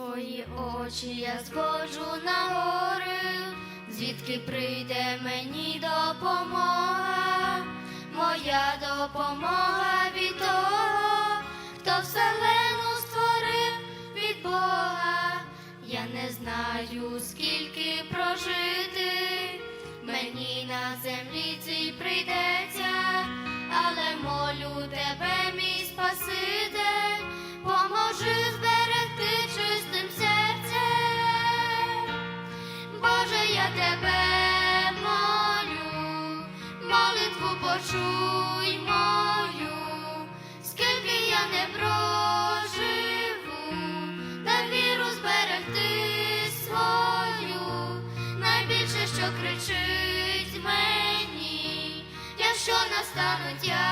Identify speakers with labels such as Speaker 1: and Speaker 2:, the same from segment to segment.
Speaker 1: Твої очі я зводжу на гори, звідки прийде мені допомога, моя допомога від того, хто вселену створив від Бога. Я не знаю, скільки прожити, мені на землі тебе молю, молитву почуй мою, скільки я не проживу, дай віру зберегти свою, найбільше, що кричить мені, якщо настануть тяжкі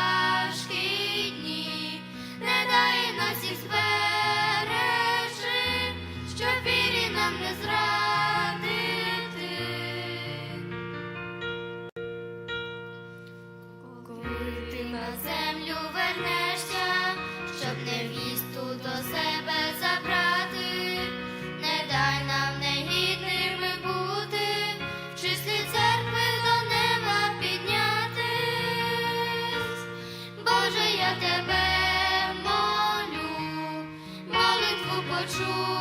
Speaker 1: молитву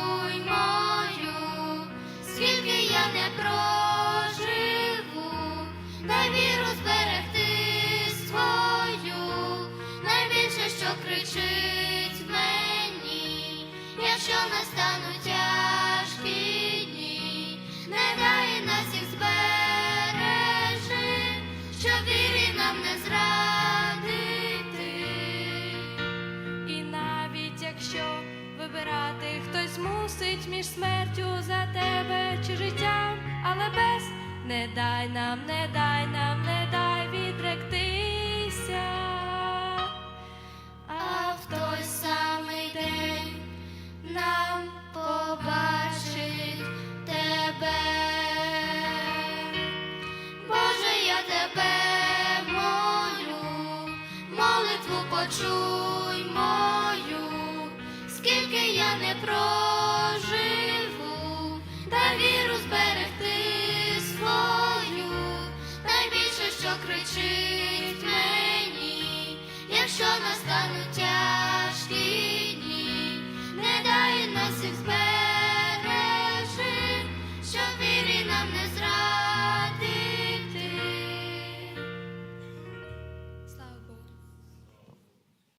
Speaker 2: між смертю за тебе чи життям, але без не дай нам, не дай нам, не дай